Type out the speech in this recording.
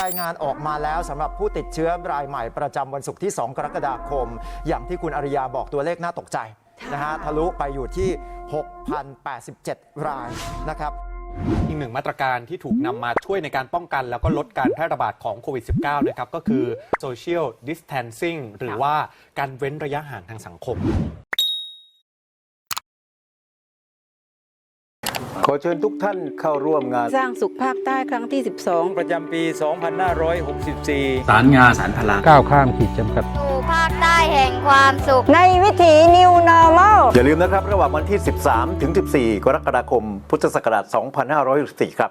รายงานออกมาแล้วสำหรับผู้ติดเชื้อรายใหม่ประจำวันศุกร์ที่ 2 กรกฎาคม อย่างที่คุณอริยาบอกตัวเลขน่าตกใจนะฮะทะลุไปอยู่ที่ 6,087 รายนะครับอีกหนึ่งมาตรการที่ถูกนำมาช่วยในการป้องกัน แล้วก็ลดการแพร่ระบาดของโควิด -19 นะครับ ก็คือ social distancing หรือว่าการเว้นระยะห่างทางสังคม ขอเชิญทุกท่านเข้าร่วมงาน สร้างสุขภาคใต้ครั้งที่ 12 ประจำปี 2564 สารงานสารพลังก้าวข้ามขีดจำกัดสู่ภาคใต้แห่งความสุข ในวิถี New Normal อย่าลืมนะครับ ระหว่างวันที่ 13 ถึง 14 กรกฎาคม พุทธศักราช 2564 ครับ